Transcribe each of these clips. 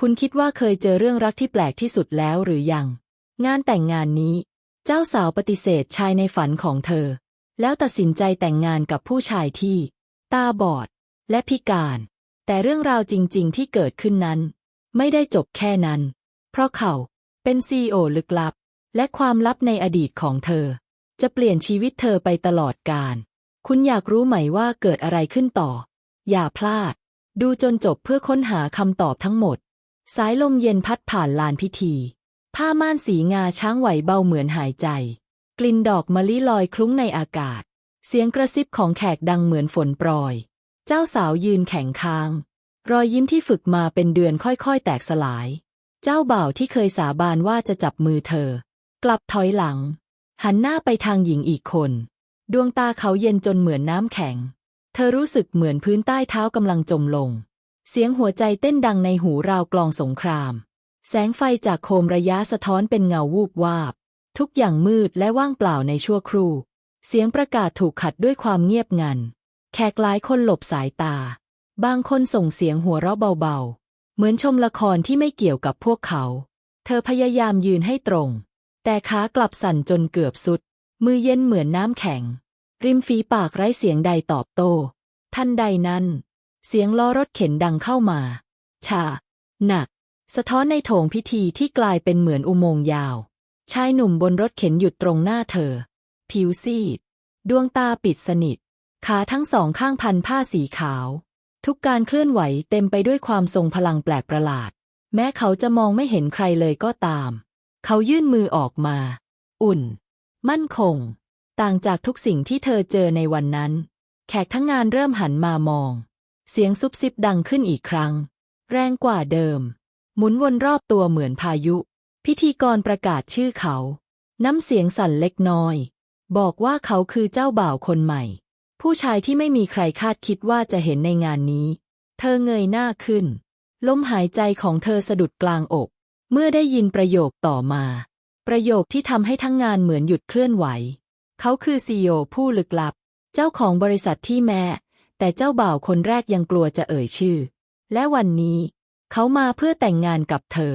คุณคิดว่าเคยเจอเรื่องรักที่แปลกที่สุดแล้วหรือยัง งานแต่งงานนี้ เจ้าสาวปฏิเสธชายในฝันของเธอ แล้วตัดสินใจแต่งงานกับผู้ชายที่ ตาบอด และพิการ แต่เรื่องราวจริง ๆ ที่เกิดขึ้นนั้น ไม่ได้จบแค่นั้น เพราะเขาเป็นซีโอลึกลับ และความลับในอดีตของเธอ จะเปลี่ยนชีวิตเธอไปตลอดกาลคุณอยากรู้ไหมว่าเกิดอะไรขึ้นต่อ อย่าพลาด ดูจนจบเพื่อค้นหาคำตอบทั้งหมด สายลมเย็นพัดผ่านลานพิธี ผ้าม่านสีงาช้างไหวเบาเหมือนหายใจ กลิ่นดอกมะลิลอยคลุ้งในอากาศ เสียงกระซิบของแขกดังเหมือนฝนโปรย เจ้าสาวยืนแข็งค้าง รอยยิ้มที่ฝึกมาเป็นเดือนค่อยๆ แตกสลาย เจ้าบ่าวที่เคยสาบานว่าจะจับมือเธอ กลับถอยหลัง หันหน้าไปทางหญิงอีกคน ดวงตาเขาเย็นจนเหมือนน้ำแข็ง เธอรู้สึกเหมือนพื้นใต้เท้ากำลังจมลง เสียงหัวใจเต้นดังในหูราวกลองสงคราม แสงไฟจากโคมระยะสะท้อนเป็นเงาวูบวาบ ทุกอย่างมืดและว่างเปล่าในชั่วครู่ เสียงประกาศถูกขัดด้วยความเงียบงัน แขกหลายคนหลบสายตา บางคนส่งเสียงหัวเราะเบาๆ เหมือนชมละครที่ไม่เกี่ยวกับพวกเขา เธอพยายามยืนให้ตรง แต่ขากลับสั่นจนเกือบสุด มือเย็นเหมือนน้ำแข็ง ริมฝีปากไร้เสียงใดตอบโต้ทันใดนั้น เสียงล้อรถเข็นดังเข้ามา ชา หนัก สะท้อนในโถงพิธีที่กลายเป็นเหมือนอุโมงค์ยาว ชายหนุ่มบนรถเข็นหยุดตรงหน้าเธอ ผิวซีด ดวงตาปิดสนิท ขาทั้งสองข้างพันผ้าสีขาว ทุกการเคลื่อนไหวเต็มไปด้วยความทรงพลังแปลกประหลาด แม้เขาจะมองไม่เห็นใครเลยก็ตาม เขายื่นมือออกมา อุ่น มั่นคง ต่างจากทุกสิ่งที่เธอเจอในวันนั้น แขกทั้งงานเริ่มหันมามอง เสียงซุบซิบดังขึ้นอีกครั้ง แรงกว่าเดิม หมุนวนรอบตัวเหมือนพายุ พิธีกรประกาศชื่อเขา น้ำเสียงสั่นเล็กน้อย บอกว่าเขาคือเจ้าบ่าวคนใหม่ ผู้ชายที่ไม่มีใครคาดคิดว่าจะเห็นในงานนี้ เธอเงยหน้าขึ้น ลมหายใจของเธอสะดุดกลางอก เมื่อได้ยินประโยคต่อมา ประโยคที่ทำให้ทั้งงานเหมือนหยุดเคลื่อนไหว เขาคือซีโอผู้ลึกลับ เจ้าของบริษัทที่แม่ แต่เจ้าบ่าวคนแรกยังกลัวจะเอ่ยชื่อ และวันนี้ เขามาเพื่อแต่งงานกับเธอ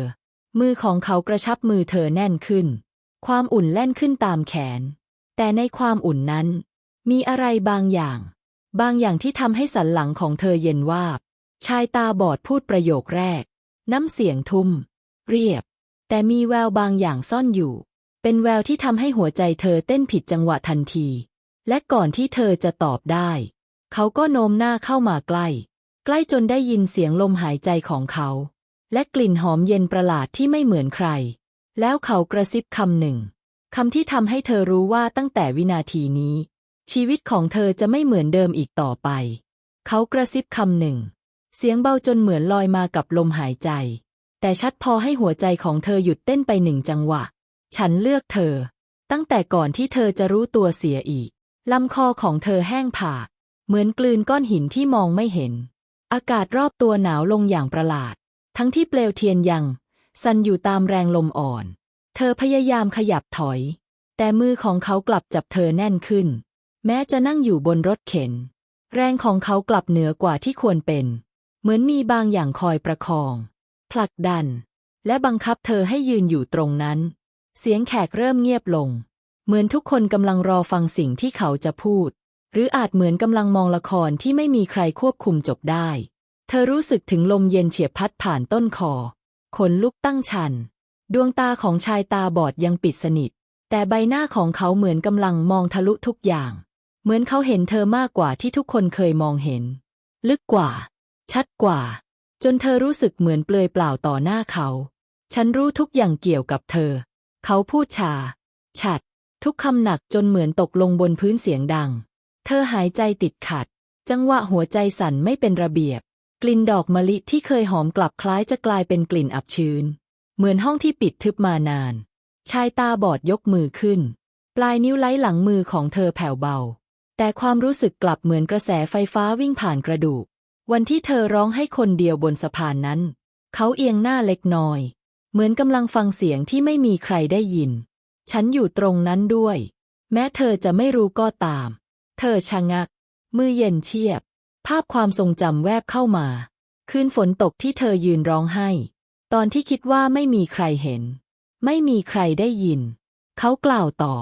มือของเขากระชับมือเธอแน่นขึ้น ความอุ่นแล่นขึ้นตามแขน แต่ในความอุ่นนั้น มีอะไรบางอย่าง บางอย่างที่ทำให้สันหลังของเธอเย็นวาบ ชายตาบอดพูดประโยคแรก น้ำเสียงทุ่ม เรียบ แต่มีแววบางอย่างซ่อนอยู่ เป็นแววที่ทำให้หัวใจเธอเต้นผิดจังหวะทันที และก่อนที่เธอจะตอบได้ เขาก็โน้มหน้าเข้ามาใกล้ ใกล้จนได้ยินเสียงลมหายใจของเขา และกลิ่นหอมเย็นประหลาดที่ไม่เหมือนใคร แล้วเขากระซิบคำหนึ่งคำที่ทำให้เธอรู้ว่าตั้งแต่วินาทีนี้ ชีวิตของเธอจะไม่เหมือนเดิมอีกต่อไป เขากระซิบคำหนึ่ง เสียงเบาจนเหมือนลอยมากับลมหายใจ แต่ชัดพอให้หัวใจของเธอหยุดเต้นไปหนึ่งจังหวะ ฉันเลือกเธอ ตั้งแต่ก่อนที่เธอจะรู้ตัวเสียอีกลำคอของเธอแห้งผาก เหมือนกลืนก้อนหินที่มองไม่เห็น อากาศรอบตัวหนาวลงอย่างประหลาด ทั้งที่เปลวเทียนยัง สั่นอยู่ตามแรงลมอ่อน เธอพยายามขยับถอย แต่มือของเขากลับจับเธอแน่นขึ้น แม้จะนั่งอยู่บนรถเข็น แรงของเขากลับเหนือกว่าที่ควรเป็น เหมือนมีบางอย่างคอยประคอง ผลักดัน และบังคับเธอให้ยืนอยู่ตรงนั้น เสียงแขกเริ่มเงียบลง เหมือนทุกคนกำลังรอฟังสิ่งที่เขาจะพูด หรืออาจเหมือนกำลังมองละครที่ไม่มีใครควบคุมจบได้ เธอรู้สึกถึงลมเย็นเฉียบพัดผ่านต้นคอ ขนลุกตั้งชัน ดวงตาของชายตาบอดยังปิดสนิท แต่ใบหน้าของเขาเหมือนกำลังมองทะลุทุกอย่าง เหมือนเขาเห็นเธอมากกว่าที่ทุกคนเคยมองเห็น ลึกกว่า ชัดกว่า จนเธอรู้สึกเหมือนเปลือยเปล่าต่อหน้าเขา ฉันรู้ทุกอย่างเกี่ยวกับเธอ เขาพูดชา ฉัด ทุกคำหนักจนเหมือนตกลงบนพื้นเสียงดัง เธอหายใจติดขัด จังหวะหัวใจสั่นไม่เป็นระเบียบ กลิ่นดอกมะลิที่เคยหอมกลับคล้ายจะกลายเป็นกลิ่นอับชื้น เหมือนห้องที่ปิดทึบมานาน ชายตาบอดยกมือขึ้น ปลายนิ้วไล้หลังมือของเธอแผ่วเบา แต่ความรู้สึกกลับเหมือนกระแสไฟฟ้าวิ่งผ่านกระดูก วันที่เธอร้องให้คนเดียวบนสะพานนั้น เขาเอียงหน้าเล็กน้อย เหมือนกำลังฟังเสียงที่ไม่มีใครได้ยิน ฉันอยู่ตรงนั้นด้วย แม้เธอจะไม่รู้ก็ตาม เธอชะงัก มือเย็นเชียบ ภาพความทรงจำแวบเข้ามา คืนฝนตกที่เธอยืนร้องไห้ ตอนที่คิดว่าไม่มีใครเห็น ไม่มีใครได้ยิน เขากล่าวต่อ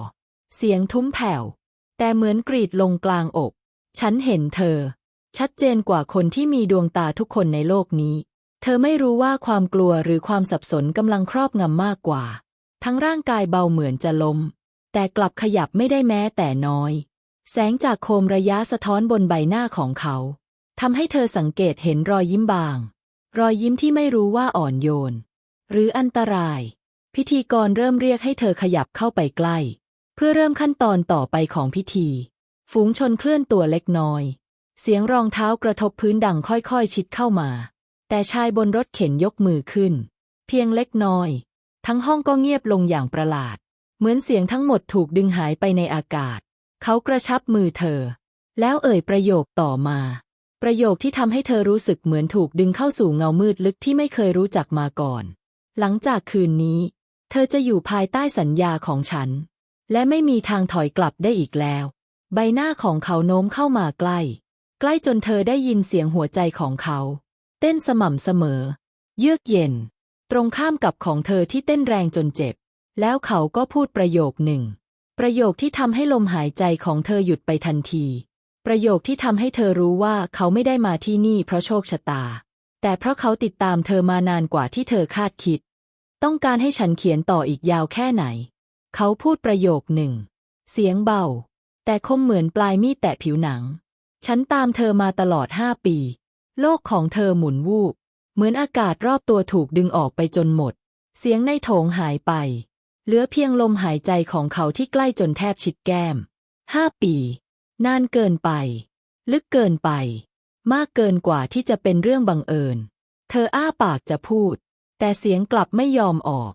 เสียงทุ้มแผ่ว แต่เหมือนกรีดลงกลางอก ฉันเห็นเธอ ชัดเจนกว่าคนที่มีดวงตาทุกคนในโลกนี้ เธอไม่รู้ว่าความกลัวหรือความสับสนกำลังครอบงำมากกว่า ทั้งร่างกายเบาเหมือนจะล้มแต่กลับขยับไม่ได้แม้แต่น้อย แสงจากโคมระยะสะท้อนบนใบหน้าของเขาทำให้เธอสังเกตเห็นรอยยิ้มบาง รอยยิ้มที่ไม่รู้ว่าอ่อนโยน หรืออันตราย พิธีกรเริ่มเรียกให้เธอขยับเข้าไปใกล้ เพื่อเริ่มขั้นตอนต่อไปของพิธี ฝูงชนเคลื่อนตัวเล็กน้อย เสียงรองเท้ากระทบพื้นดังค่อยๆชิดเข้ามา แต่ชายบนรถเข็นยกมือขึ้น เพียงเล็กน้อย ทั้งห้องก็เงียบลงอย่างประหลาด เหมือนเสียงทั้งหมดถูกดึงหายไปในอากาศ เขากระชับมือเธอ แล้วเอ่ยประโยคต่อมา ประโยคที่ทำให้เธอรู้สึกเหมือนถูกดึงเข้าสู่เงามืดลึกที่ไม่เคยรู้จักมาก่อน หลังจากคืนนี้ เธอจะอยู่ภายใต้สัญญาของฉัน และไม่มีทางถอยกลับได้อีกแล้ว ใบหน้าของเขาโน้มเข้ามาใกล้ ใกล้จนเธอได้ยินเสียงหัวใจของเขา เต้นสม่ำเสมอ เยือกเย็น ตรงข้ามกับของเธอที่เต้นแรงจนเจ็บ แล้วเขาก็พูดประโยคหนึ่ง ประโยคที่ทำให้ลมหายใจของเธอหยุดไปทันที ประโยคที่ทำให้เธอรู้ว่าเขาไม่ได้มาที่นี่เพราะโชคชะตา แต่เพราะเขาติดตามเธอมานานกว่าที่เธอคาดคิด ต้องการให้ฉันเขียนต่ออีกยาวแค่ไหน เขาพูดประโยคหนึ่ง เสียงเบา แต่คมเหมือนปลายมีดแตะผิวหนัง ฉันตามเธอมาตลอดห้าปี โลกของเธอหมุนวูบ เหมือนอากาศรอบตัวถูกดึงออกไปจนหมด เสียงในโถงหายไป เหลือเพียงลมหายใจของเขาที่ใกล้จนแทบชิดแก้ม ห้าปี นานเกินไป ลึกเกินไป มากเกินกว่าที่จะเป็นเรื่องบังเอิญ เธออ้าปากจะพูด แต่เสียงกลับไม่ยอมออก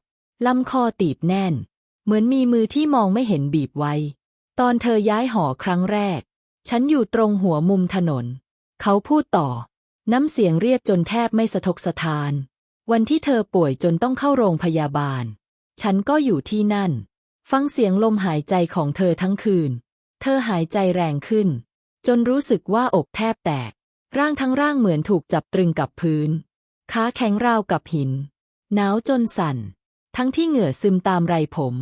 ลำคอตีบแน่น เหมือนมีมือที่มองไม่เห็นบีบไว้ ตอนเธอย้ายหอครั้งแรก ฉันอยู่ตรงหัวมุมถนน เขาพูดต่อ น้ำเสียงเรียบจนแทบไม่สะทกสะทาน วันที่เธอป่วยจนต้องเข้าโรงพยาบาล ฉันก็อยู่ที่นั่น ฟังเสียงลมหายใจของเธอทั้งคืน เธอหายใจแรงขึ้น จนรู้สึกว่าอกแทบแตก ร่างทั้งร่างเหมือนถูกจับตรึงกับพื้น ขาแข็งราวกับหิน หนาวจนสั่น ทั้งที่เหงื่อซึมตามไรผม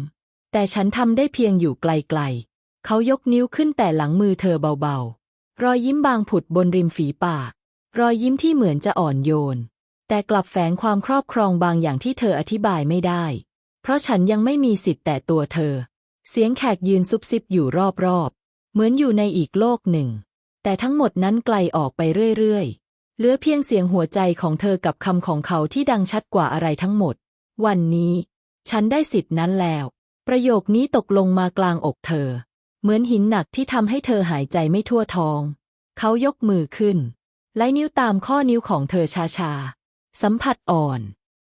แต่ฉันทำได้เพียงอยู่ไกลๆ เขายกนิ้วขึ้นแต่หลังมือเธอเบาๆ รอยยิ้มบางผุดบนริมฝีปาก รอยยิ้มที่เหมือนจะอ่อนโยน แต่กลับแฝงความครอบครองบางอย่างที่เธออธิบายไม่ได้ เพราะฉันยังไม่มีสิทธิ์แต่ตัวเธอ เสียงแขกยืนซุบซิบอยู่รอบๆ เหมือนอยู่ในอีกโลกหนึ่ง แต่ทั้งหมดนั้นไกลออกไปเรื่อยๆ เหลือเพียงเสียงหัวใจของเธอกับคำของเขาที่ดังชัดกว่าอะไรทั้งหมด วันนี้ ฉันได้สิทธินั้นแล้ว ประโยคนี้ตกลงมากลางอกเธอ เหมือนหินหนักที่ทำให้เธอหายใจไม่ทั่วท้อง เขายกมือขึ้น ไล่นิ้วตามข้อนิ้วของเธอชาๆ สัมผัสอ่อน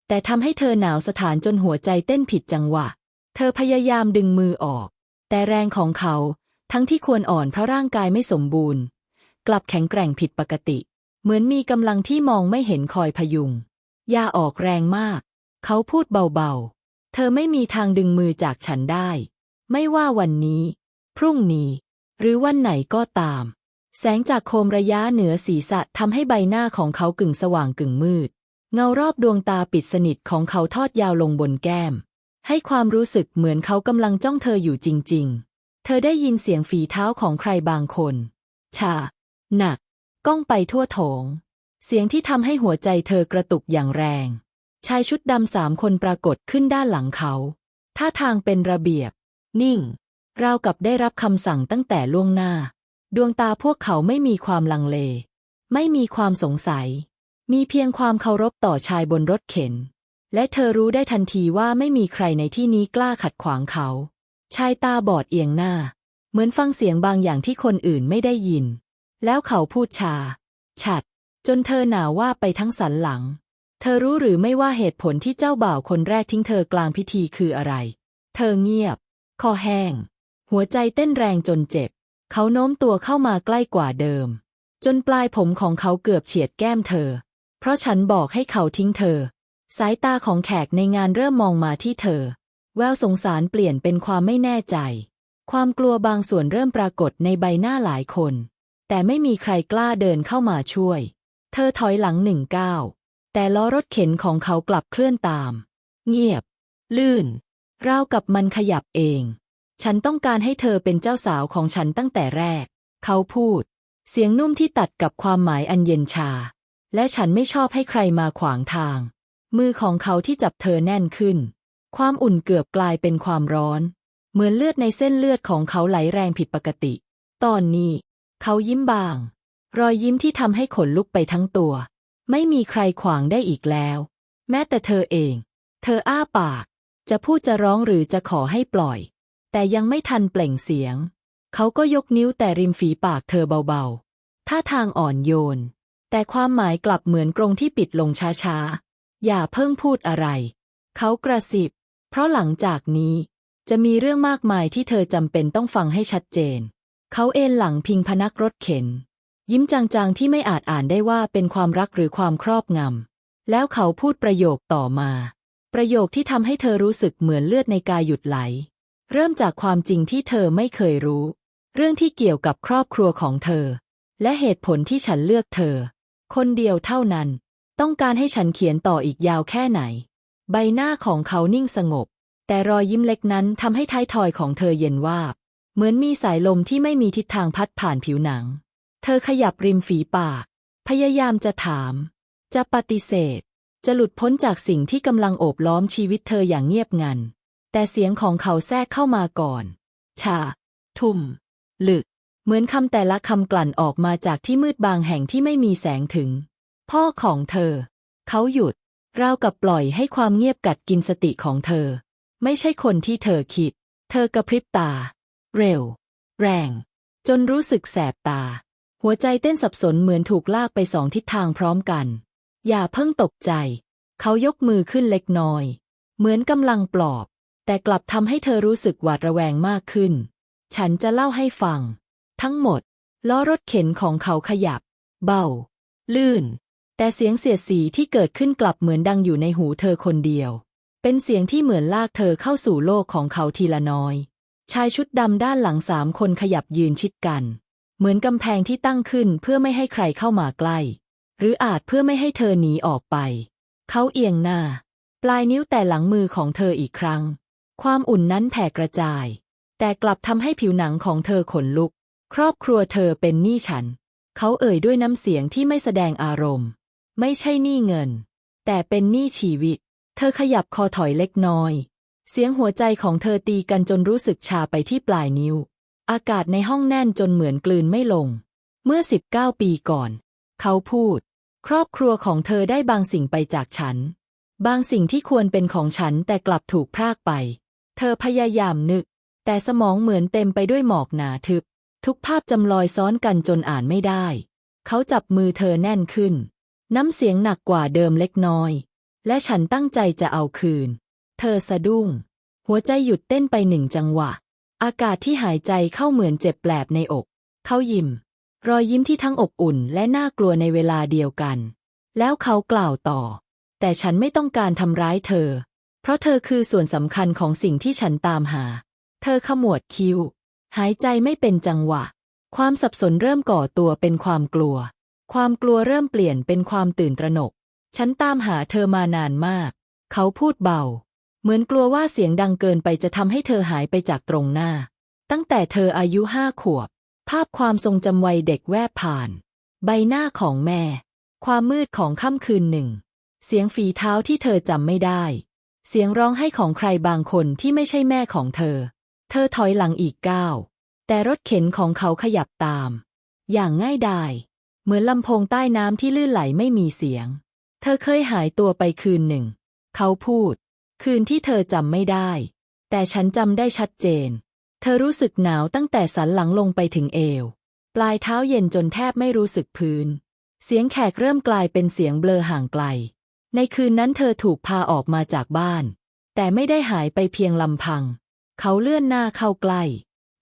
แต่ทำให้เธอหนาวสถานจนหัวใจเต้นผิดจังหวะ เธอพยายามดึงมือออก แต่แรงของเขาทั้งที่ควรอ่อนเพราะร่างกายไม่สมบูรณ์ กลับแข็งแกร่งผิดปกติ เหมือนมีกำลังที่มองไม่เห็นคอยพยุง อย่าออกแรงมาก เขาพูดเบาๆ เธอไม่มีทางดึงมือจากฉันได้ ไม่ว่าวันนี้ พรุ่งนี้ หรือวันไหนก็ตาม แสงจากโคมระยะเหนือศีรษะทำให้ใบหน้าของเขากึ่งสว่างกึ่งมืด เงารอบดวงตาปิดสนิทของเขาทอดยาวลงบนแก้ม ให้ความรู้สึกเหมือนเขากำลังจ้องเธออยู่จริง ๆ เธอได้ยินเสียงฝีเท้าของใครบางคน ชา หนัก ก้องไปทั่วโถง เสียงที่ทำให้หัวใจเธอกระตุกอย่างแรง ชายชุดดำสามคนปรากฏขึ้นด้านหลังเขาท่าทางเป็นระเบียบ นิ่ง ราวกับได้รับคำสั่งตั้งแต่ล่วงหน้า ดวงตาพวกเขาไม่มีความลังเล ไม่มีความสงสัย มีเพียงความเคารพต่อชายบนรถเข็น และเธอรู้ได้ทันทีว่าไม่มีใครในที่นี้กล้าขัดขวางเขา ชายตาบอดเอียงหน้า เหมือนฟังเสียงบางอย่างที่คนอื่นไม่ได้ยิน แล้วเขาพูดชา ฉัด จนเธอหนาวว่าไปทั้งสันหลัง เธอรู้หรือไม่ว่าเหตุผลที่เจ้าบ่าวคนแรกทิ้งเธอกลางพิธีคืออะไร เธอเงียบ คอแห้ง หัวใจเต้นแรงจนเจ็บ เขาโน้มตัวเข้ามาใกล้กว่าเดิม จนปลายผมของเขาเกือบเฉียดแก้มเธอ เพราะฉันบอกให้เขาทิ้งเธอ สายตาของแขกในงานเริ่มมองมาที่เธอ แววสงสารเปลี่ยนเป็นความไม่แน่ใจ ความกลัวบางส่วนเริ่มปรากฏในใบหน้าหลายคน แต่ไม่มีใครกล้าเดินเข้ามาช่วย เธอถอยหลังหนึ่งก้าวแแต่ล้อรถเข็นของเขากลับเคลื่อนตาม เงียบ ลื่น ราวกับมันขยับเอง ฉันต้องการให้เธอเป็นเจ้าสาวของฉันตั้งแต่แรก เขาพูด เสียงนุ่มที่ตัดกับความหมายอันเย็นชา และฉันไม่ชอบให้ใครมาขวางทาง มือของเขาที่จับเธอแน่นขึ้น ความอุ่นเกือบกลายเป็นความร้อน เหมือนเลือดในเส้นเลือดของเขาไหลแรงผิดปกติ ตอนนี้ เขายิ้มบาง รอยยิ้มที่ทำให้ขนลุกไปทั้งตัว ไม่มีใครขวางได้อีกแล้ว แม้แต่เธอเอง เธออ้าปาก จะพูดจะร้องหรือจะขอให้ปล่อย แต่ยังไม่ทันเปล่งเสียง เขาก็ยกนิ้วแต่ริมฝีปากเธอเบาๆท่าทางอ่อนโยน แต่ความหมายกลับเหมือนกรงที่ปิดลงช้าๆ อย่าเพิ่งพูดอะไร เขากระสิบ เพราะหลังจากนี้ จะมีเรื่องมากมายที่เธอจำเป็นต้องฟังให้ชัดเจน เขาเอนหลังพิงพนักรถเข็น ยิ้มจางๆที่ไม่อาจอ่านได้ว่าเป็นความรักหรือความครอบงำ แล้วเขาพูดประโยคต่อมา ประโยคที่ทำให้เธอรู้สึกเหมือนเลือดในกายหยุดไหล เริ่มจากความจริงที่เธอไม่เคยรู้ เรื่องที่เกี่ยวกับครอบครัวของเธอ และเหตุผลที่ฉันเลือกเธอ คนเดียวเท่านั้น ต้องการให้ฉันเขียนต่ออีกยาวแค่ไหน ใบหน้าของเขานิ่งสงบ แต่รอยยิ้มเล็กนั้นทำให้ท้ายทอยของเธอเย็นวาบ เหมือนมีสายลมที่ไม่มีทิศทางพัดผ่านผิวหนัง เธอขยับริมฝีปาก พยายามจะถาม จะปฏิเสธ จะหลุดพ้นจากสิ่งที่กำลังโอบล้อมชีวิตเธออย่างเงียบงัน แต่เสียงของเขาแทรกเข้ามาก่อน ชา ทุ่ม ลึก เหมือนคำแต่ละคำกลั่นออกมาจากที่มืดบางแห่งที่ไม่มีแสงถึง พ่อของเธอ เขาหยุดราวกับปล่อยให้ความเงียบกัดกินสติของเธอ ไม่ใช่คนที่เธอคิด เธอกระพริบตา เร็ว แรง จนรู้สึกแสบตา หัวใจเต้นสับสนเหมือนถูกลากไปสองทิศทางพร้อมกัน อย่าเพิ่งตกใจ เขายกมือขึ้นเล็กน้อย เหมือนกำลังปลอบ แต่กลับทำให้เธอรู้สึกหวาดระแวงมากขึ้น ฉันจะเล่าให้ฟัง ทั้งหมด ล้อรถเข็นของเขาขยับ เบา ลื่น แต่เสียงเสียดสีที่เกิดขึ้นกลับเหมือนดังอยู่ในหูเธอคนเดียว เป็นเสียงที่เหมือนลากเธอเข้าสู่โลกของเขาทีละน้อย ชายชุดดำด้านหลังสามคนขยับยืนชิดกัน เหมือนกำแพงที่ตั้งขึ้นเพื่อไม่ให้ใครเข้ามาใกล้ หรืออาจเพื่อไม่ให้เธอหนีออกไป เขาเอียงหน้า ปลายนิ้วแต่หลังมือของเธออีกครั้ง ความอุ่นนั้นแผ่กระจายแต่กลับทำให้ผิวหนังของเธอขนลุก ครอบครัวเธอเป็นหนี้ฉัน เขาเอ่ยด้วยน้ำเสียงที่ไม่แสดงอารมณ์ ไม่ใช่หนี้เงิน แต่เป็นหนี้ชีวิต เธอขยับคอถอยเล็กน้อย เสียงหัวใจของเธอตีกันจนรู้สึกชาไปที่ปลายนิ้ว อากาศในห้องแน่นจนเหมือนกลืนไม่ลง เมื่อ 19 ปีก่อน เขาพูด ครอบครัวของเธอได้บางสิ่งไปจากฉัน บางสิ่งที่ควรเป็นของฉันแต่กลับถูกพรากไป เธอพยายามนึก แต่สมองเหมือนเต็มไปด้วยหมอกหนาทึบ ทุกภาพจำลอยซ้อนกันจนอ่านไม่ได้ เขาจับมือเธอแน่นขึ้น น้ำเสียงหนักกว่าเดิมเล็กน้อย และฉันตั้งใจจะเอาคืน เธอสะดุ้ง หัวใจหยุดเต้นไปหนึ่งจังหวะ อากาศที่หายใจเข้าเหมือนเจ็บแปลบในอก เขายิ้ม รอยยิ้มที่ทั้งอบอุ่นและน่ากลัวในเวลาเดียวกัน แล้วเขากล่าวต่อ แต่ฉันไม่ต้องการทำร้ายเธอ เพราะเธอคือส่วนสำคัญของสิ่งที่ฉันตามหา เธอขมวดคิ้ว หายใจไม่เป็นจังหวะ ความสับสนเริ่มก่อตัวเป็นความกลัว ความกลัวเริ่มเปลี่ยนเป็นความตื่นตระหนก ฉันตามหาเธอมานานมาก เขาพูดเบา เหมือนกลัวว่าเสียงดังเกินไปจะทำให้เธอหายไปจากตรงหน้า ตั้งแต่เธออายุห้าขวบ ภาพความทรงจำวัยเด็กแวบผ่าน ใบหน้าของแม่ ความมืดของค่ำคืนหนึ่ง เสียงฝีเท้าที่เธอจำไม่ได้ เสียงร้องไห้ของใครบางคนที่ไม่ใช่แม่ของเธอ เธอถอยหลังอีกก้าว แต่รถเข็นของเขาขยับตาม อย่างง่ายดาย เหมือนลำโพงใต้น้ำที่ลื่นไหลไม่มีเสียง เธอเคยหายตัวไปคืนหนึ่ง เขาพูด คืนที่เธอจำไม่ได้ แต่ฉันจำได้ชัดเจน เธอรู้สึกหนาวตั้งแต่สันหลังลงไปถึงเอว ปลายเท้าเย็นจนแทบไม่รู้สึกพื้น เสียงแขกเริ่มกลายเป็นเสียงเบลอห่างไกล ในคืนนั้นเธอถูกพาออกมาจากบ้าน แต่ไม่ได้หายไปเพียงลำพัง เขาเลื่อนหน้าเข้าใกล้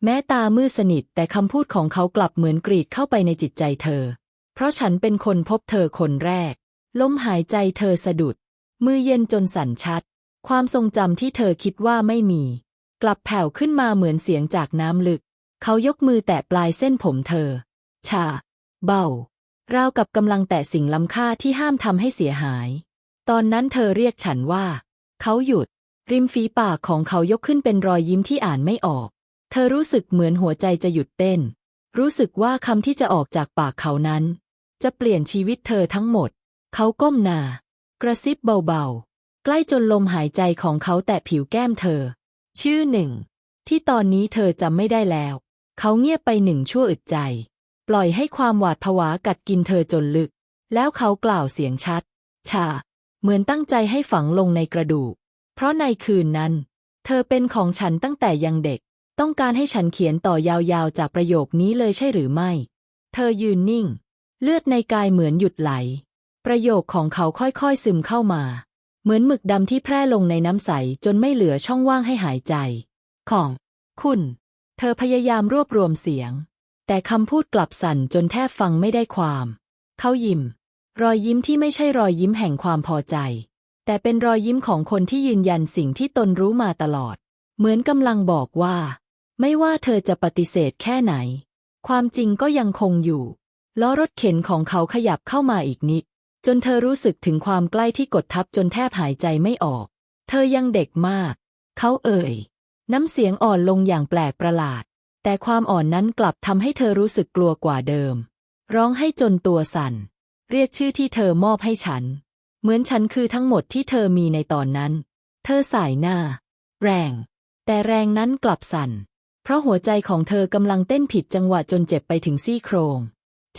แม้ตามืดสนิทแต่คำพูดของเขากลับเหมือนกรีดเข้าไปในจิตใจเธอ เพราะฉันเป็นคนพบเธอคนแรก ลมหายใจเธอสะดุด มือเย็นจนสั่นชัด ความทรงจำที่เธอคิดว่าไม่มี กลับแผ่วขึ้นมาเหมือนเสียงจากน้ำลึก เขายกมือแตะปลายเส้นผมเธอ ชา เบาราวกับกำลังแตะสิ่งล้ำค่าที่ห้ามทำให้เสียหาย ตอนนั้นเธอเรียกฉันว่า เขาหยุด ริมฝีปากของเขายกขึ้นเป็นรอยยิ้มที่อ่านไม่ออก เธอรู้สึกเหมือนหัวใจจะหยุดเต้น รู้สึกว่าคำที่จะออกจากปากเขานั้น จะเปลี่ยนชีวิตเธอทั้งหมด เขาก้มหน้ากระซิบเบาๆ ใกล้จนลมหายใจของเขาแตะผิวแก้มเธอ ชื่อหนึ่ง ที่ตอนนี้เธอจำไม่ได้แล้ว เขาเงียบไปหนึ่งชั่วอึดใจ ปล่อยให้ความหวาดผวากัดกินเธอจนลึก แล้วเขากล่าวเสียงชัด ชา เหมือนตั้งใจให้ฝังลงในกระดูก เพราะในคืนนั้น เธอเป็นของฉันตั้งแต่ยังเด็ก ต้องการให้ฉันเขียนต่อยาวๆจากประโยคนี้เลยใช่หรือไม่ เธอยืนนิ่ง เลือดในกายเหมือนหยุดไหล ประโยคของเขาค่อยๆซึมเข้ามา เหมือนหมึกดำที่แพร่ลงในน้ำใสจนไม่เหลือช่องว่างให้หายใจ ของ คุณ เธอพยายามรวบรวมเสียง แต่คำพูดกลับสั่นจนแทบฟังไม่ได้ความ เขายิ้ม รอยยิ้มที่ไม่ใช่รอยยิ้มแห่งความพอใจ แต่เป็นรอยยิ้มของคนที่ยืนยันสิ่งที่ตนรู้มาตลอด เหมือนกำลังบอกว่า ไม่ว่าเธอจะปฏิเสธแค่ไหน ความจริงก็ยังคงอยู่ล้อรถเข็นของเขาขยับเข้ามาอีกนิด จนเธอรู้สึกถึงความใกล้ที่กดทับจนแทบหายใจไม่ออก เธอยังเด็กมาก เขาเอ่ย น้ำเสียงอ่อนลงอย่างแปลกประหลาด แต่ความอ่อนนั้นกลับทำให้เธอรู้สึกกลัวกว่าเดิม ร้องให้จนตัวสั่น เรียกชื่อที่เธอมอบให้ฉัน เหมือนฉันคือทั้งหมดที่เธอมีในตอนนั้น เธอสายหน้า แรง แต่แรงนั้นกลับสั่น เพราะหัวใจของเธอกำลังเต้นผิดจังหวะจนเจ็บไปถึงซี่โครง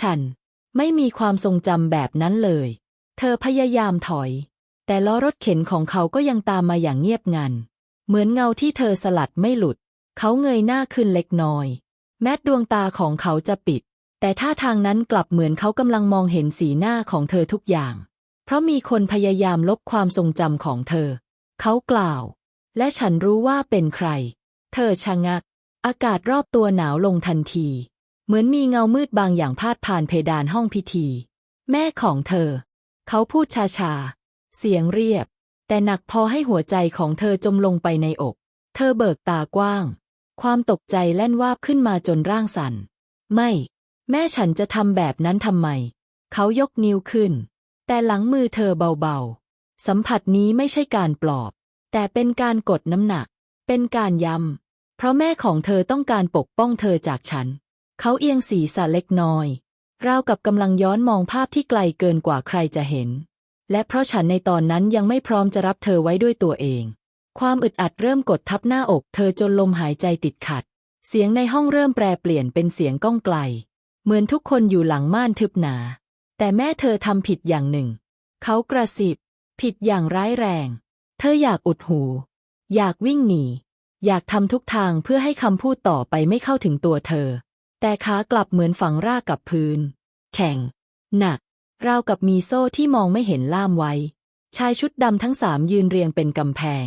ฉันไม่มีความทรงจำแบบนั้นเลย เธอพยายามถอย แต่ล้อรถเข็นของเขาก็ยังตามมาอย่างเงียบงัน เหมือนเงาที่เธอสลัดไม่หลุด เขาเงยหน้าขึ้นเล็กน้อย แม้ดวงตาของเขาจะปิด แต่ท่าทางนั้นกลับเหมือนเขากำลังมองเห็นสีหน้าของเธอทุกอย่าง เพราะมีคนพยายามลบความทรงจำของเธอ เขากล่าว และฉันรู้ว่าเป็นใคร เธอชะงัก อากาศรอบตัวหนาวลงทันที เหมือนมีเงามืดบางอย่างพาดผ่านเพดานห้องพิธี แม่ของเธอ เขาพูดชาๆ เสียงเรียบ แต่หนักพอให้หัวใจของเธอจมลงไปในอก เธอเบิกตากว้าง ความตกใจแล่นวาบขึ้นมาจนร่างสั่น ไม่ แม่ฉันจะทำแบบนั้นทำไม เขายกนิ้วขึ้น แต่หลังมือเธอเบาๆ สัมผัสนี้ไม่ใช่การปลอบ แต่เป็นการกดน้ำหนัก เป็นการย้ำ เพราะแม่ของเธอต้องการปกป้องเธอจากฉัน เขาเอียงศีรษะเล็กน้อย ราวกับกำลังย้อนมองภาพที่ไกลเกินกว่าใครจะเห็น และเพราะฉันในตอนนั้นยังไม่พร้อมจะรับเธอไว้ด้วยตัวเอง ความอึดอัดเริ่มกดทับหน้าอก เธอจนลมหายใจติดขัด เสียงในห้องเริ่มแปรเปลี่ยนเป็นเสียงก้องไกล เหมือนทุกคนอยู่หลังม่านทึบหนา แต่แม่เธอทำผิดอย่างหนึ่ง เขากระสิบ ผิดอย่างร้ายแรง เธออยากอุดหู อยากวิ่งหนี อยากทำทุกทางเพื่อให้คำพูดต่อไปไม่เข้าถึงตัวเธอ แต่ขากลับเหมือนฝังรากกับพื้น แข็ง หนัก ราวกับมีโซ่ที่มองไม่เห็นล่ามไว้ ชายชุดดำทั้งสามยืนเรียงเป็นกำแพง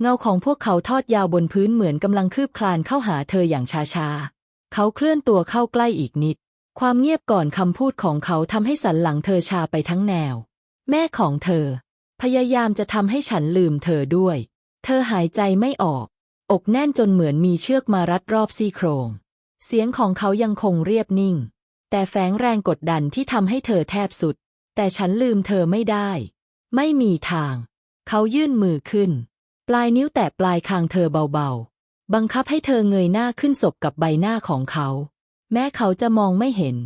เงาของพวกเขาทอดยาวบนพื้นเหมือนกำลังคืบคลานเข้าหาเธออย่างช้าๆ เขาเคลื่อนตัวเข้าใกล้อีกนิด ความเงียบก่อนคำพูดของเขาทำให้สันหลังเธอชาไปทั้งแนว แม่ของเธอ พยายามจะทำให้ฉันลืมเธอด้วย เธอหายใจไม่ออก อกแน่นจนเหมือนมีเชือกมารัดรอบซี่โครง เสียงของเขายังคงเรียบนิ่ง แต่แฝงแรงกดดันที่ทำให้เธอแทบสุด แต่ฉันลืมเธอไม่ได้ ไม่มีทาง เขายื่นมือขึ้น ปลายนิ้วแตะปลายคางเธอเบาๆ บังคับให้เธอเงยหน้าขึ้นศพกับใบหน้าของเขา แม้เขาจะมองไม่เห็น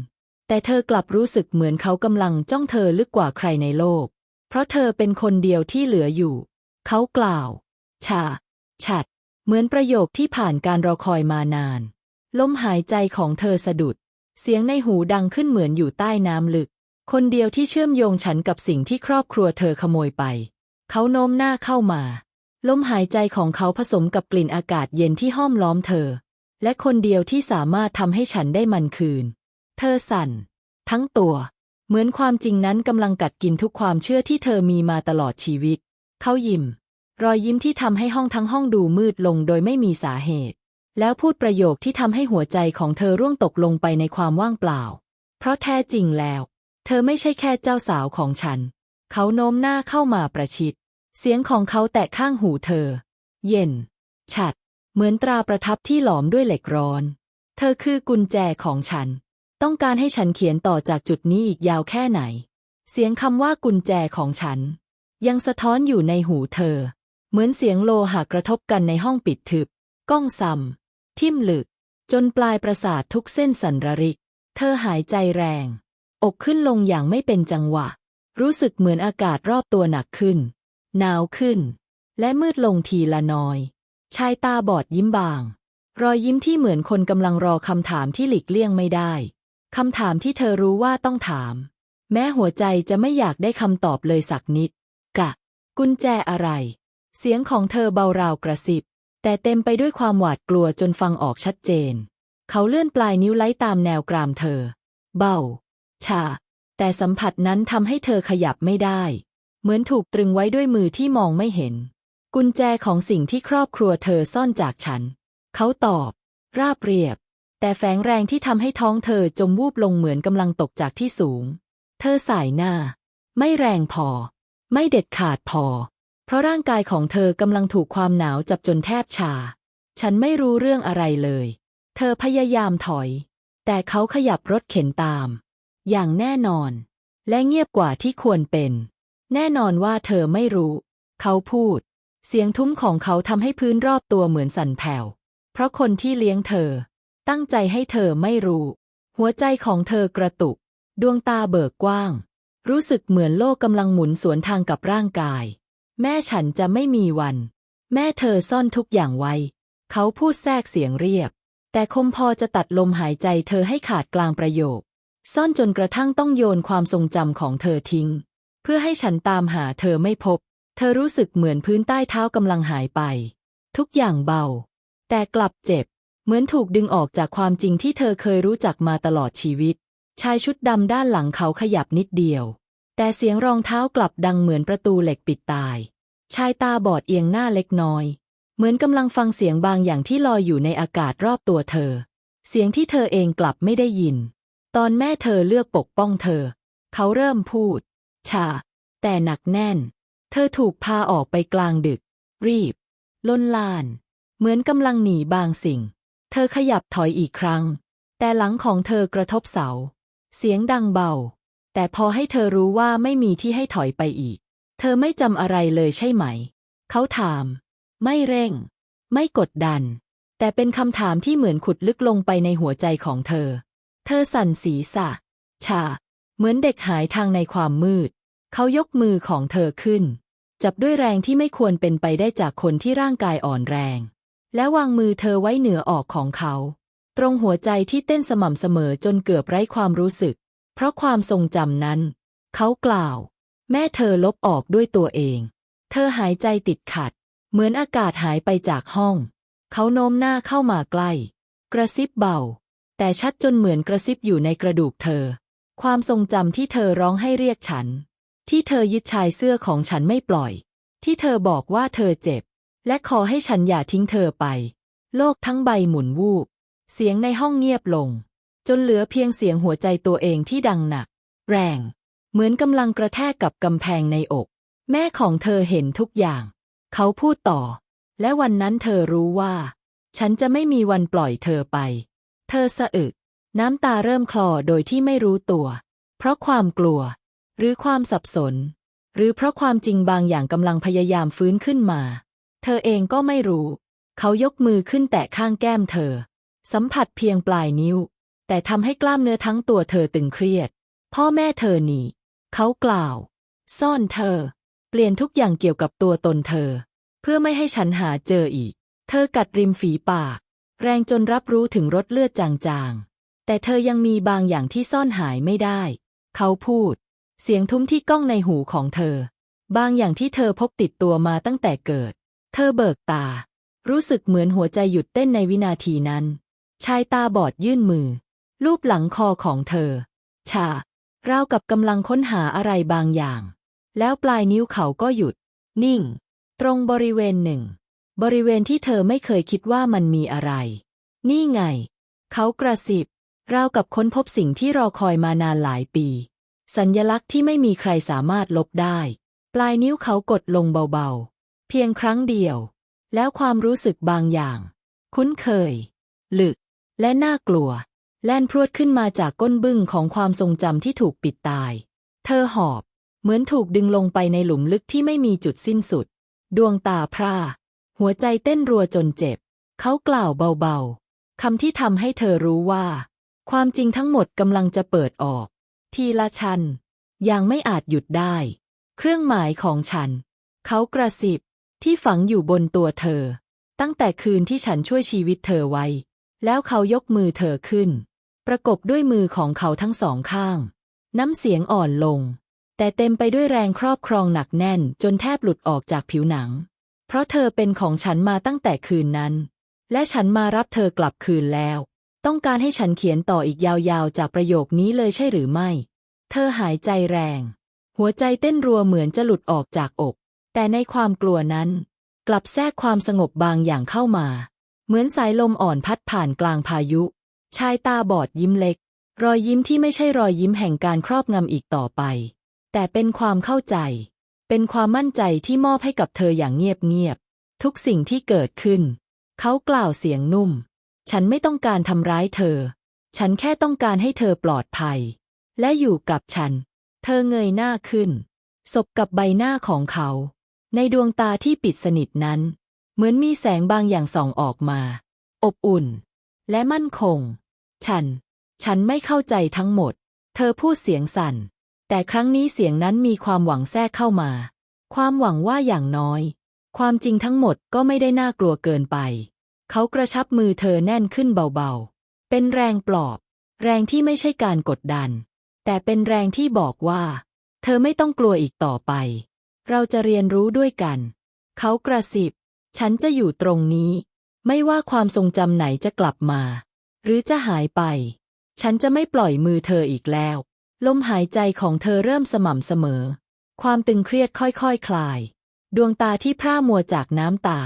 แต่เธอกลับรู้สึกเหมือนเขากำลังจ้องเธอลึกกว่าใครในโลก เพราะเธอเป็นคนเดียวที่เหลืออยู่ เขากล่าว ชา ฉัด เหมือนประโยคที่ผ่านการรอคอยมานาน ลมหายใจของเธอสะดุด เสียงในหูดังขึ้นเหมือนอยู่ใต้น้ำลึก คนเดียวที่เชื่อมโยงฉันกับสิ่งที่ครอบครัวเธอขโมยไป เขาโน้มหน้าเข้ามา ลมหายใจของเขาผสมกับกลิ่นอากาศเย็นที่ห้อมล้อมเธอ และคนเดียวที่สามารถทำให้ฉันได้มันคืน เธอสั่น ทั้งตัว เหมือนความจริงนั้นกำลังกัดกินทุกความเชื่อที่เธอมีมาตลอดชีวิต เขายิ้ม รอยยิ้มที่ทำให้ห้องทั้งห้องดูมืดลงโดยไม่มีสาเหตุ แล้วพูดประโยคที่ทำให้หัวใจของเธอร่วงตกลงไปในความว่างเปล่า เพราะแท้จริงแล้ว เธอไม่ใช่แค่เจ้าสาวของฉัน เขาโน้มหน้าเข้ามาประชิด เสียงของเขาแตะข้างหูเธอ เย็น ฉัด เหมือนตราประทับที่หลอมด้วยเหล็กร้อน เธอคือกุญแจของฉัน ต้องการให้ฉันเขียนต่อจากจุดนี้อีกยาวแค่ไหน เสียงคำว่ากุญแจของฉัน ยังสะท้อนอยู่ในหูเธอ เหมือนเสียงโลหะกระทบกันในห้องปิดทึบ ก้องซ้ำทิ่มลึก จนปลายประสาททุกเส้นสั่นระริก เธอหายใจแรง อกขึ้นลงอย่างไม่เป็นจังหวะ รู้สึกเหมือนอากาศรอบตัวหนักขึ้น หนาวขึ้น และมืดลงทีละน้อย ชายตาบอดยิ้มบาง รอยยิ้มที่เหมือนคนกำลังรอคำถามที่หลีกเลี่ยงไม่ได้คำถามที่เธอรู้ว่าต้องถาม แม้หัวใจจะไม่อยากได้คำตอบเลยสักนิด กะ กุญแจอะไร เสียงของเธอเบาราวกระซิบ แต่เต็มไปด้วยความหวาดกลัวจนฟังออกชัดเจน เขาเลื่อนปลายนิ้วไล้ตามแนวกรามเธอ เบา ชา แต่สัมผัสนั้นทำให้เธอขยับไม่ได้ เหมือนถูกตรึงไว้ด้วยมือที่มองไม่เห็น กุญแจของสิ่งที่ครอบครัวเธอซ่อนจากฉัน เขาตอบ ราบเรียบ แต่แฝงแรงที่ทำให้ท้องเธอจมวูบลงเหมือนกำลังตกจากที่สูง เธอสายหน้า ไม่แรงพอ ไม่เด็ดขาดพอ เพราะร่างกายของเธอกำลังถูกความหนาวจับจนแทบชา ฉันไม่รู้เรื่องอะไรเลย เธอพยายามถอย แต่เขาขยับรถเข็นตาม อย่างแน่นอน และเงียบกว่าที่ควรเป็น แน่นอนว่าเธอไม่รู้ เขาพูด เสียงทุ้มของเขาทำให้พื้นรอบตัวเหมือนสั่นแผ่ว เพราะคนที่เลี้ยงเธอ ตั้งใจให้เธอไม่รู้ หัวใจของเธอกระตุก ดวงตาเบิกกว้าง รู้สึกเหมือนโลกกำลังหมุนสวนทางกับร่างกาย แม่ฉันจะไม่มีวัน แม่เธอซ่อนทุกอย่างไว้ เขาพูดแทรกเสียงเรียบ แต่คมพอจะตัดลมหายใจเธอให้ขาดกลางประโยค ซ่อนจนกระทั่งต้องโยนความทรงจำของเธอทิ้ง เพื่อให้ฉันตามหาเธอไม่พบ เธอรู้สึกเหมือนพื้นใต้เท้ากำลังหายไป ทุกอย่างเบา แต่กลับเจ็บ เหมือนถูกดึงออกจากความจริงที่เธอเคยรู้จักมาตลอดชีวิต ชายชุดดำด้านหลังเขาขยับนิดเดียว แต่เสียงรองเท้ากลับดังเหมือนประตูเหล็กปิดตาย ชายตาบอดเอียงหน้าเล็กน้อย เหมือนกำลังฟังเสียงบางอย่างที่ลอยอยู่ในอากาศรอบตัวเธอ เสียงที่เธอเองกลับไม่ได้ยิน ตอนแม่เธอเลือกปกป้องเธอ เขาเริ่มพูด ชา แต่หนักแน่น เธอถูกพาออกไปกลางดึก รีบ ล้นลาน เหมือนกำลังหนีบางสิ่ง เธอขยับถอยอีกครั้ง แต่หลังของเธอกระทบเสา เสียงดังเบา แต่พอให้เธอรู้ว่าไม่มีที่ให้ถอยไปอีก เธอไม่จำอะไรเลยใช่ไหม เขาถาม ไม่เร่ง ไม่กดดัน แต่เป็นคำถามที่เหมือนขุดลึกลงไปในหัวใจของเธอ เธอสั่นศีรษะ ชา เหมือนเด็กหายทางในความมืด เขายกมือของเธอขึ้น จับด้วยแรงที่ไม่ควรเป็นไปได้จากคนที่ร่างกายอ่อนแรง และวางมือเธอไว้เหนือออกของเขา ตรงหัวใจที่เต้นสม่ำเสมอจนเกือบไร้ความรู้สึก เพราะความทรงจำนั้น เขากล่าว แม่เธอลบออกด้วยตัวเอง เธอหายใจติดขัด เหมือนอากาศหายไปจากห้อง เขาโน้มหน้าเข้ามาใกล้ กระซิบเบา แต่ชัดจนเหมือนกระซิบอยู่ในกระดูกเธอ ความทรงจำที่เธอร้องให้เรียกฉัน ที่เธอยึดชายเสื้อของฉันไม่ปล่อย ที่เธอบอกว่าเธอเจ็บ และขอให้ฉันอย่าทิ้งเธอไป โลกทั้งใบหมุนวูบ เสียงในห้องเงียบลง จนเหลือเพียงเสียงหัวใจตัวเองที่ดังหนัก แรง เหมือนกำลังกระแทกกับกำแพงในอก แม่ของเธอเห็นทุกอย่าง เขาพูดต่อ และวันนั้นเธอรู้ว่า ฉันจะไม่มีวันปล่อยเธอไป เธอสะอึก น้ำตาเริ่มคลอโดยที่ไม่รู้ตัว เพราะความกลัว หรือความสับสน หรือเพราะความจริงบางอย่างกำลังพยายามฟื้นขึ้นมา เธอเองก็ไม่รู้ เขายกมือขึ้นแตะข้างแก้มเธอ สัมผัสเพียงปลายนิ้ว แต่ทำให้กล้ามเนื้อทั้งตัวเธอตึงเครียด พ่อแม่เธอหนีเขากล่าว ซ่อนเธอ เปลี่ยนทุกอย่างเกี่ยวกับตัวตนเธอ เพื่อไม่ให้ฉันหาเจออีก เธอกัดริมฝีปาก แรงจนรับรู้ถึงรสเลือดจางๆ แต่เธอยังมีบางอย่างที่ซ่อนหายไม่ได้ เขาพูด เสียงทุ้มที่ก้องในหูของเธอ บางอย่างที่เธอพกติดตัวมาตั้งแต่เกิด เธอเบิกตา รู้สึกเหมือนหัวใจหยุดเต้นในวินาทีนั้น ชายตาบอดยื่นมือ ลูบหลังคอของเธอ ชา ราวกับกำลังค้นหาอะไรบางอย่าง แล้วปลายนิ้วเขาก็หยุด นิ่ง ตรงบริเวณหนึ่ง บริเวณที่เธอไม่เคยคิดว่ามันมีอะไร นี่ไง เขากระสิบราวกับค้นพบสิ่งที่รอคอยมานานหลายปี สัญญลักษณ์ที่ไม่มีใครสามารถลบได้ ปลายนิ้วเขากดลงเบาๆ เพียงครั้งเดียว แล้วความรู้สึกบางอย่าง คุ้นเคย ลึก และน่ากลัว แล่นพรวดขึ้นมาจากก้นบึ้งของความทรงจำที่ถูกปิดตาย เธอหอบ เหมือนถูกดึงลงไปในหลุมลึกที่ไม่มีจุดสิ้นสุด ดวงตาพร่า หัวใจเต้นรัวจนเจ็บ เขากล่าวเบาๆคำที่ทำให้เธอรู้ว่า ความจริงทั้งหมดกำลังจะเปิดออก ทีละชัน ยังไม่อาจหยุดได้ เครื่องหมายของฉัน เขากระสิบที่ฝังอยู่บนตัวเธอ ตั้งแต่คืนที่ฉันช่วยชีวิตเธอไว้ แล้วเขายกมือเธอขึ้น ประกบด้วยมือของเขาทั้งสองข้าง น้ำเสียงอ่อนลง แต่เต็มไปด้วยแรงครอบครองหนักแน่นจนแทบหลุดออกจากผิวหนัง เพราะเธอเป็นของฉันมาตั้งแต่คืนนั้น และฉันมารับเธอกลับคืนแล้ว ต้องการให้ฉันเขียนต่ออีกยาวๆ จากประโยคนี้เลยใช่หรือไม่ เธอหายใจแรง หัวใจเต้นรัวเหมือนจะหลุดออกจากอก แต่ในความกลัวนั้น กลับแทรกความสงบบางอย่างเข้ามา เหมือนสายลมอ่อนพัดผ่านกลางพายุ ชายตาบอดยิ้มเล็ก รอยยิ้มที่ไม่ใช่รอยยิ้มแห่งการครอบงำอีกต่อไป แต่เป็นความเข้าใจ เป็นความมั่นใจที่มอบให้กับเธออย่างเงียบๆทุกสิ่งที่เกิดขึ้น เขากล่าวเสียงนุ่ม ฉันไม่ต้องการทำร้ายเธอ ฉันแค่ต้องการให้เธอปลอดภัย และอยู่กับฉัน เธอเงยหน้าขึ้นสบกับใบหน้าของเขา ในดวงตาที่ปิดสนิทนั้น เหมือนมีแสงบางอย่างส่องออกมา อบอุ่น และมั่นคง ฉัน ฉันไม่เข้าใจทั้งหมด เธอพูดเสียงสั่น แต่ครั้งนี้เสียงนั้นมีความหวังแทรกเข้ามา ความหวังว่าอย่างน้อย ความจริงทั้งหมดก็ไม่ได้น่ากลัวเกินไป เขากระชับมือเธอแน่นขึ้นเบาๆ เป็นแรงปลอบ แรงที่ไม่ใช่การกดดัน แต่เป็นแรงที่บอกว่า เธอไม่ต้องกลัวอีกต่อไป เราจะเรียนรู้ด้วยกัน เขากระสิบ ฉันจะอยู่ตรงนี้ ไม่ว่าความทรงจำไหนจะกลับมา หรือจะหายไป ฉันจะไม่ปล่อยมือเธออีกแล้ว ลมหายใจของเธอเริ่มสม่ำเสมอ ความตึงเครียดค่อยๆคคลาย ดวงตาที่พร่ามัวจากน้ำตา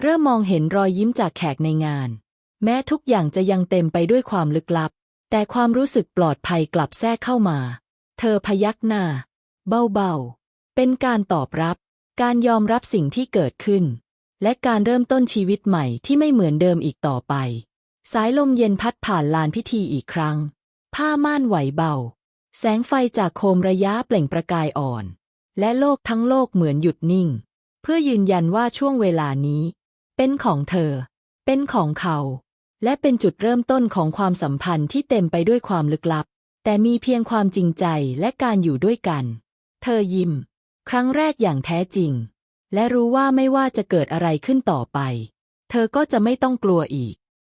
เริ่มมองเห็นรอยยิ้มจากแขกในงาน แม้ทุกอย่างจะยังเต็มไปด้วยความลึกลับ แต่ความรู้สึกปลอดภัยกลับแทรกเข้ามา เธอพยักหน้า เบาๆ เป็นการตอบรับ การยอมรับสิ่งที่เกิดขึ้น และการเริ่มต้นชีวิตใหม่ที่ไม่เหมือนเดิมอีกต่อไป สายลมเย็นพัดผ่านลานพิธีอีกครั้ง ผ้าม่านไหวเบา แสงไฟจากโคมระยะเปล่งประกายอ่อน และโลกทั้งโลกเหมือนหยุดนิ่ง เพื่อยืนยันว่าช่วงเวลานี้ เป็นของเธอ เป็นของเขา และเป็นจุดเริ่มต้นของความสัมพันธ์ที่เต็มไปด้วยความลึกลับ แต่มีเพียงความจริงใจและการอยู่ด้วยกัน เธอยิ้ม ครั้งแรกอย่างแท้จริง และรู้ว่าไม่ว่าจะเกิดอะไรขึ้นต่อไป เธอก็จะไม่ต้องกลัวอีก